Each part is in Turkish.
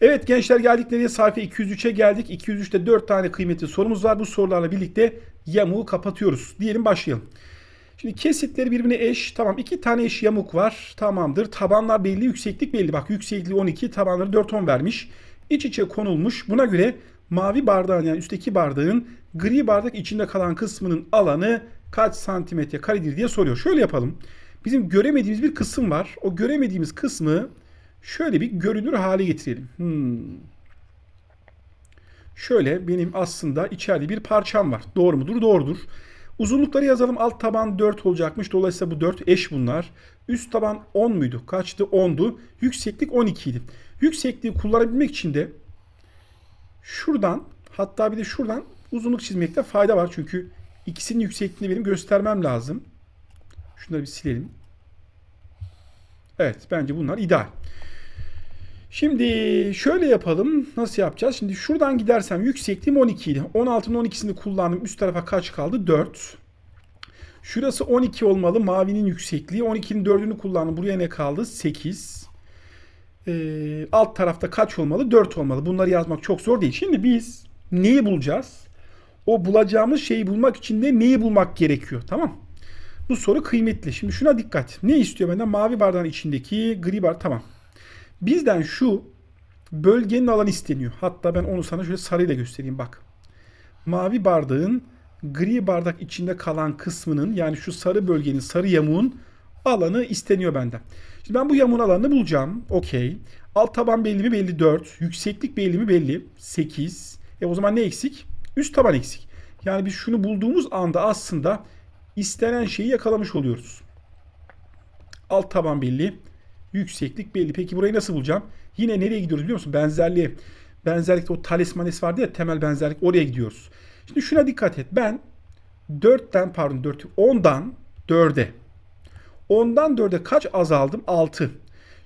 Evet gençler geldik nereye? Sayfa 203'e geldik. 203'te 4 tane kıymetli sorumuz var. Bu sorularla birlikte yamuğu kapatıyoruz. Diyelim başlayalım. Şimdi kesitleri birbirine eş. Tamam iki tane eş yamuk var. Tamamdır. Tabanlar belli, yükseklik belli. Bak yüksekliği 12, tabanları 4 10 vermiş. İç içe konulmuş. Buna göre mavi bardağın yani üstteki bardağın gri bardak içinde kalan kısmının alanı kaç santimetre karedir diye soruyor. Şöyle yapalım. Bizim göremediğimiz bir kısım var. O göremediğimiz kısmı şöyle bir görünür hale getirelim. Hmm. Şöyle benim aslında içeride bir parçam var. Doğru mudur? Doğrudur. Uzunlukları yazalım. Alt taban 4 olacakmış. Dolayısıyla bu 4 eş bunlar. Üst taban 10 muydu? Kaçtı? 10'du. Yükseklik 12 idi. Yüksekliği kullanabilmek için de şuradan hatta bir de şuradan uzunluk çizmekte fayda var. Çünkü ikisinin yüksekliğini benim göstermem lazım. Şunları bir silelim. Evet bence bunlar ideal. Şimdi şöyle yapalım. Nasıl yapacağız? Şimdi şuradan gidersem yüksekliğim 12 idi. 16'nın 12'sini kullandım. Üst tarafa kaç kaldı? 4. Şurası 12 olmalı. Mavinin yüksekliği. 12'nin 4'ünü kullandım. Buraya ne kaldı? 8. Ee, alt tarafta kaç olmalı? 4 olmalı. Bunları yazmak çok zor değil. Şimdi biz neyi bulacağız? O bulacağımız şeyi bulmak için de neyi bulmak gerekiyor? Tamam Bu soru kıymetli. Şimdi şuna dikkat. Ne istiyor benden? Mavi bardağın içindeki gri bar. Tamam. Bizden şu bölgenin alanı isteniyor. Hatta ben onu sana şöyle sarıyla göstereyim bak. Mavi bardağın gri bardak içinde kalan kısmının yani şu sarı bölgenin sarı yamuğun alanı isteniyor benden. Şimdi ben bu yamuğun alanını bulacağım. Okey. Alt taban belli mi? Belli 4. Yükseklik belli mi? Belli. 8. E o zaman ne eksik? Üst taban eksik. Yani biz şunu bulduğumuz anda aslında istenen şeyi yakalamış oluyoruz. Alt taban belli. Yükseklik belli. Peki burayı nasıl bulacağım? Yine nereye gidiyoruz biliyor musun? Benzerliğe. Benzerlikte o talismanes vardı ya temel benzerlik oraya gidiyoruz. Şimdi şuna dikkat et. Ben 4'ten pardon 4 10'dan 4'e 10'dan 4'e kaç azaldım? 6.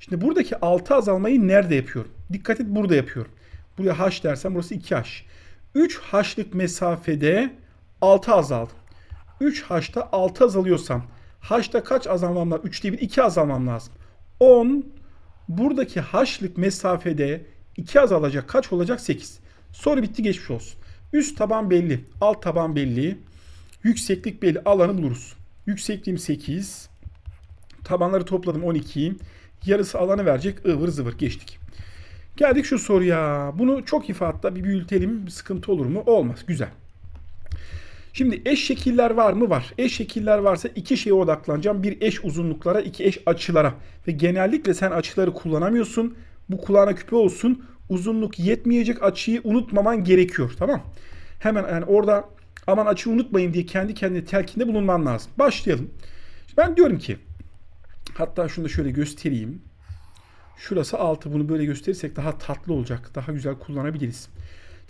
Şimdi buradaki 6 azalmayı nerede yapıyorum? Dikkat et burada yapıyorum. Buraya h dersem burası 2h. 3 h'lık mesafede 6 azaldım. 3 h'ta 6 azalıyorsam h'ta kaç azalmam lazım? 3'te 1 2 azalmam lazım. 10 buradaki h'lık mesafede 2 azalacak kaç olacak? 8. Soru bitti geçmiş olsun. Üst taban belli. Alt taban belli. Yükseklik belli. Alanı buluruz. Yüksekliğim 8. Tabanları topladım 12. Yarısı alanı verecek. ıvır zıvır geçtik. Geldik şu soruya. Bunu çok ifadetle bir büyütelim. Bir sıkıntı olur mu? Olmaz. Güzel. Şimdi eş şekiller var mı? Var. Eş şekiller varsa iki şeye odaklanacağım. Bir eş uzunluklara, iki eş açılara. Ve genellikle sen açıları kullanamıyorsun. Bu kulağına küpe olsun. Uzunluk yetmeyecek açıyı unutmaman gerekiyor. Tamam. Hemen yani orada aman açı unutmayın diye kendi kendine telkinde bulunman lazım. Başlayalım. Ben diyorum ki hatta şunu da şöyle göstereyim. Şurası 6. Bunu böyle gösterirsek daha tatlı olacak. Daha güzel kullanabiliriz.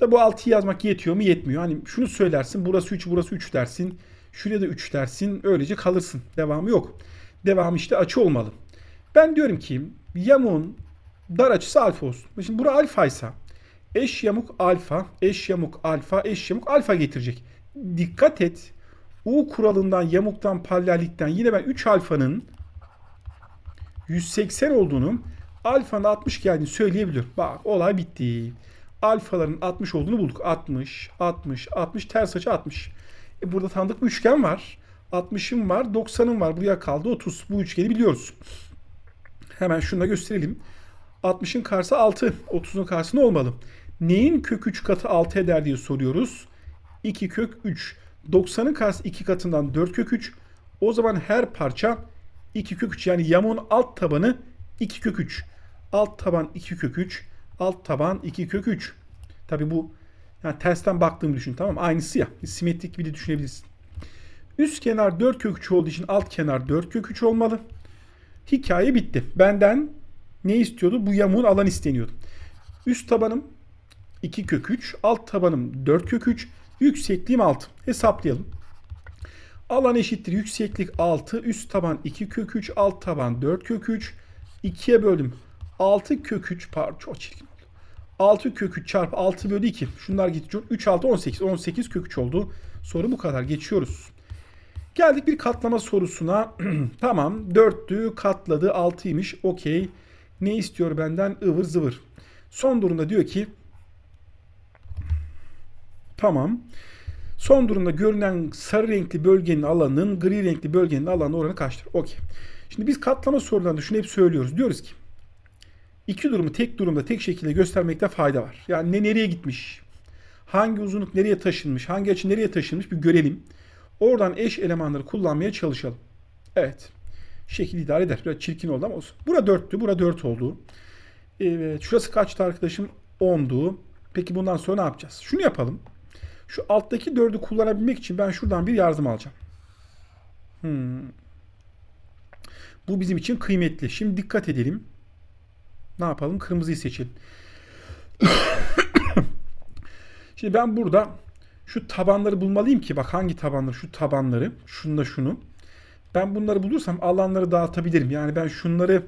Tabi bu 6'yı yazmak yetiyor mu? Yetmiyor. Hani şunu söylersin. Burası 3, burası 3 dersin. Şuraya da 3 dersin. Öylece kalırsın. Devamı yok. Devamı işte açı olmalı. Ben diyorum ki yamuğun dar açısı alfa olsun. Şimdi bura alfa ise eş yamuk alfa, eş yamuk alfa, eş yamuk alfa getirecek. Dikkat et. U kuralından, yamuktan, paralellikten yine ben 3 alfanın 180 olduğunu, alfanın 60 geldiğini söyleyebiliyorum. Bak olay bitti alfaların 60 olduğunu bulduk. 60, 60, 60 ters açı 60. E burada tanıdık bir üçgen var. 60'ım var, 90'ım var. Buraya kaldı 30. Bu üçgeni biliyoruz. Hemen şunu da gösterelim. 60'ın karşısı 6. 30'un karşısı ne olmalı? Neyin kök 3 katı 6 eder diye soruyoruz. 2 kök 3. 90'ın karşısı 2 katından 4 kök 3. O zaman her parça 2 kök 3. Yani yamuğun alt tabanı 2 kök 3. Alt taban 2 kök 3 alt taban 2 kök 3. Tabi bu yani tersten baktığımı düşün tamam? Aynısı ya. Simetrik gibi de düşünebilirsin. Üst kenar 4 kök 3 olduğu için alt kenar 4 kök 3 olmalı. Hikaye bitti. Benden ne istiyordu? Bu yamuğun alan isteniyordu. Üst tabanım 2 kök 3. Alt tabanım 4 kök 3. Yüksekliğim 6. Hesaplayalım. Alan eşittir. Yükseklik 6. Üst taban 2 kök 3. Alt taban 4 kök 3. 2'ye böldüm. 6 kök 3 pardon çok çirkin. 6 kök 3 çarpı 6 bölü 2. Şunlar gidiyor. 3 6 18. 18 kök 3 oldu. Soru bu kadar. Geçiyoruz. Geldik bir katlama sorusuna. tamam 4'tü katladı 6'ymış. Okey. Ne istiyor benden? ıvır zıvır. Son durumda diyor ki tamam. Son durumda görünen sarı renkli bölgenin alanının gri renkli bölgenin alanı oranı kaçtır? Okey. Şimdi biz katlama sorularında şunu hep söylüyoruz. Diyoruz ki iki durumu tek durumda tek şekilde göstermekte fayda var. Yani ne nereye gitmiş, hangi uzunluk nereye taşınmış, hangi açı nereye taşınmış bir görelim. Oradan eş elemanları kullanmaya çalışalım. Evet. Şekil idare eder. Biraz çirkin oldu ama olsun. Bura 4'tü. Bura 4 oldu. Evet. Şurası kaçtı arkadaşım? 10'du. Peki bundan sonra ne yapacağız? Şunu yapalım. Şu alttaki 4'ü kullanabilmek için ben şuradan bir yardım alacağım. Hmm. Bu bizim için kıymetli. Şimdi dikkat edelim. Ne yapalım? Kırmızıyı seçelim. Şimdi ben burada şu tabanları bulmalıyım ki bak hangi tabanları? Şu tabanları. Şunu da şunu. Ben bunları bulursam alanları dağıtabilirim. Yani ben şunları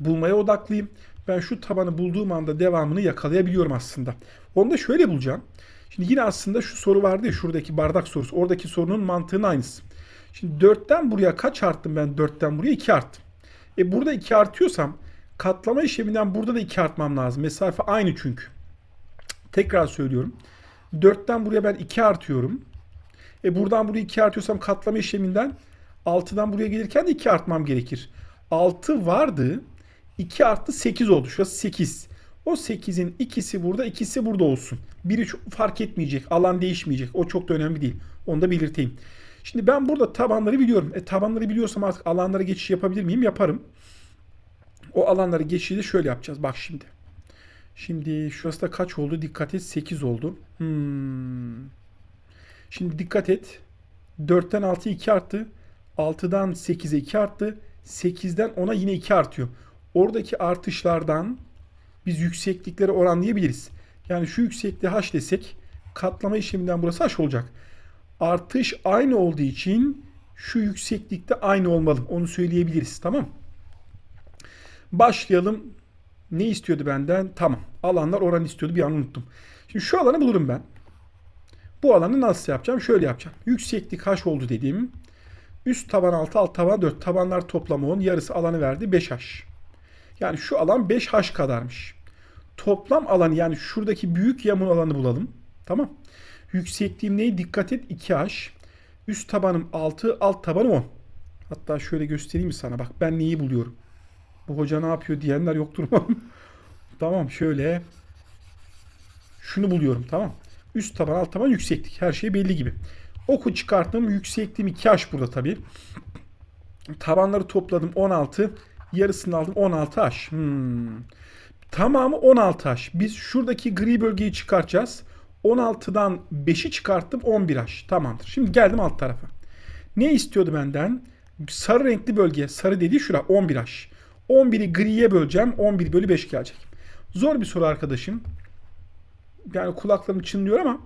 bulmaya odaklıyım. Ben şu tabanı bulduğum anda devamını yakalayabiliyorum aslında. Onu da şöyle bulacağım. Şimdi yine aslında şu soru vardı ya şuradaki bardak sorusu. Oradaki sorunun mantığının aynısı. Şimdi 4'ten buraya kaç arttım ben? 4'ten buraya 2 arttım. E burada 2 artıyorsam katlama işleminden burada da 2 artmam lazım. Mesafe aynı çünkü. Tekrar söylüyorum. 4'ten buraya ben 2 artıyorum. E buradan buraya 2 artıyorsam katlama işleminden 6'dan buraya gelirken de 2 artmam gerekir. 6 vardı. 2 arttı 8 oldu. Şurası 8. O 8'in ikisi burada, ikisi burada olsun. Biri çok fark etmeyecek. Alan değişmeyecek. O çok da önemli değil. Onu da belirteyim. Şimdi ben burada tabanları biliyorum. E tabanları biliyorsam artık alanlara geçiş yapabilir miyim? Yaparım. O alanları geçişi şöyle yapacağız. Bak şimdi. Şimdi şurası da kaç oldu? Dikkat et. 8 oldu. Hmm. Şimdi dikkat et. 4'ten 6 2 arttı. 6'dan 8'e 2 arttı. 8'den 10'a yine 2 artıyor. Oradaki artışlardan biz yükseklikleri oranlayabiliriz. Yani şu yüksekliği h desek katlama işleminden burası h olacak. Artış aynı olduğu için şu yükseklikte aynı olmalı. Onu söyleyebiliriz. Tamam. Başlayalım. Ne istiyordu benden? Tamam. Alanlar oran istiyordu. Bir an unuttum. Şimdi şu alanı bulurum ben. Bu alanı nasıl yapacağım? Şöyle yapacağım. Yükseklik h oldu dediğim. Üst taban 6, alt taban 4. Tabanlar toplamı 10. Yarısı alanı verdi 5h. Yani şu alan 5h kadarmış. Toplam alanı yani şuradaki büyük yamun alanı bulalım. Tamam. Yüksekliğim neye dikkat et 2h. Üst tabanım 6, alt tabanım 10. Hatta şöyle göstereyim mi sana? Bak ben neyi buluyorum. Bu hoca ne yapıyor diyenler yoktur tamam şöyle. Şunu buluyorum tamam. Üst taban alt taban yükseklik. Her şey belli gibi. Oku çıkarttım. Yüksekliğim 2h burada tabii. Tabanları topladım 16. Yarısını aldım 16h. Hmm. Tamamı 16h. Biz şuradaki gri bölgeyi çıkartacağız. 16'dan 5'i çıkarttım 11h. Tamamdır. Şimdi geldim alt tarafa. Ne istiyordu benden? Sarı renkli bölge. Sarı dediği şura 11h. 11'i griye böleceğim. 11 bölü 5 gelecek. Zor bir soru arkadaşım. Yani kulaklarım çınlıyor ama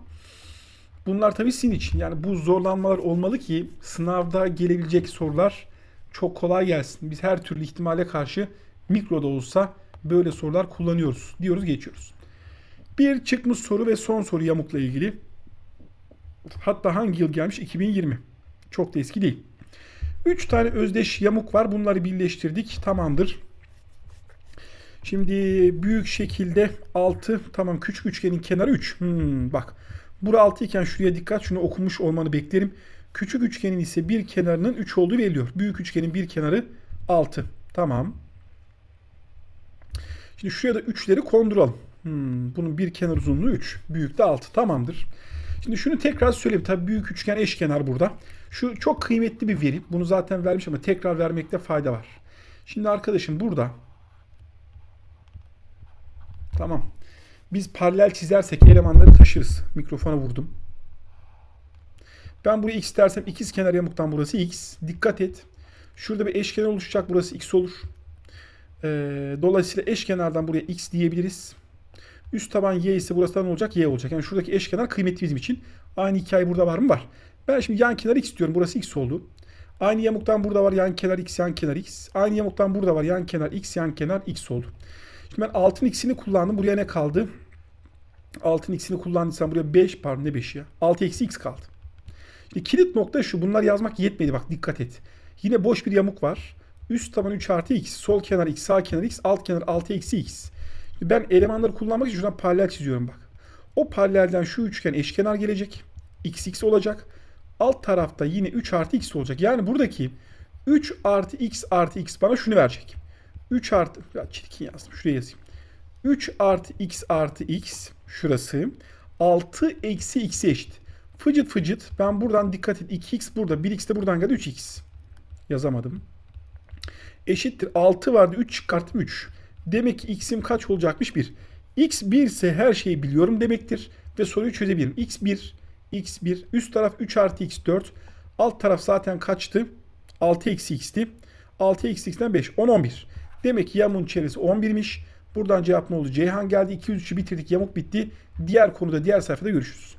bunlar tabii sizin için. Yani bu zorlanmalar olmalı ki sınavda gelebilecek sorular çok kolay gelsin. Biz her türlü ihtimale karşı mikro da olsa böyle sorular kullanıyoruz. Diyoruz geçiyoruz. Bir çıkmış soru ve son soru yamukla ilgili. Hatta hangi yıl gelmiş? 2020. Çok da eski değil. 3 tane özdeş yamuk var. Bunları birleştirdik. Tamamdır. Şimdi büyük şekilde 6. Tamam küçük üçgenin kenarı 3. Hmm, bak. Bura 6 iken şuraya dikkat. Şunu okumuş olmanı beklerim. Küçük üçgenin ise bir kenarının 3 olduğu veriliyor. Büyük üçgenin bir kenarı 6. Tamam. Şimdi şuraya da 3'leri konduralım. Hmm, bunun bir kenar uzunluğu 3. Büyük de 6. Tamamdır. Şimdi şunu tekrar söyleyeyim. Tabii büyük üçgen eşkenar burada. Şu çok kıymetli bir veri. Bunu zaten vermiş ama tekrar vermekte fayda var. Şimdi arkadaşım burada Tamam. Biz paralel çizersek elemanları taşırız. Mikrofona vurdum. Ben buraya x dersem ikiz kenar yamuktan burası x. Dikkat et. Şurada bir eşkenar oluşacak. Burası x olur. Ee, dolayısıyla eşkenardan buraya x diyebiliriz. Üst taban y ise burası da ne olacak? Y olacak. Yani şuradaki eşkenar kıymetli bizim için. Aynı hikaye burada var mı? Var. Ben şimdi yan kenar x diyorum. Burası x oldu. Aynı yamuktan burada var yan kenar x, yan kenar x. Aynı yamuktan burada var yan kenar x, yan kenar x oldu. Şimdi ben altın x'ini kullandım. Buraya ne kaldı? Altın x'ini kullandıysam buraya 5 pardon ne 5 ya? 6 eksi x kaldı. Şimdi kilit nokta şu. Bunlar yazmak yetmedi. Bak dikkat et. Yine boş bir yamuk var. Üst taban 3 artı x. Sol kenar x. Sağ kenar x. Alt kenar 6 eksi x. Ben elemanları kullanmak için şuradan paralel çiziyorum bak. O paralelden şu üçgen eşkenar gelecek. x x olacak. Alt tarafta yine 3 artı x olacak. Yani buradaki 3 artı x artı x bana şunu verecek. 3 artı ya çirkin yazdım şuraya yazayım. 3 artı x artı x şurası 6 eksi x'e eşit. Fıcıt fıcıt ben buradan dikkat et 2x burada 1x de buradan geldi 3x. Yazamadım. Eşittir 6 vardı 3 çıkarttım 3. Demek ki x'im kaç olacakmış 1. x 1 ise her şeyi biliyorum demektir. Ve soruyu çözebilirim. x 1 x 1 üst taraf 3 artı x 4. Alt taraf zaten kaçtı? 6 eksi x'ti. 6 eksi x'ten 5 10 11. Demek ki yamuğun çevresi 11'miş. Buradan cevap ne oldu? Ceyhan geldi. 203'ü bitirdik. Yamuk bitti. Diğer konuda diğer sayfada görüşürüz.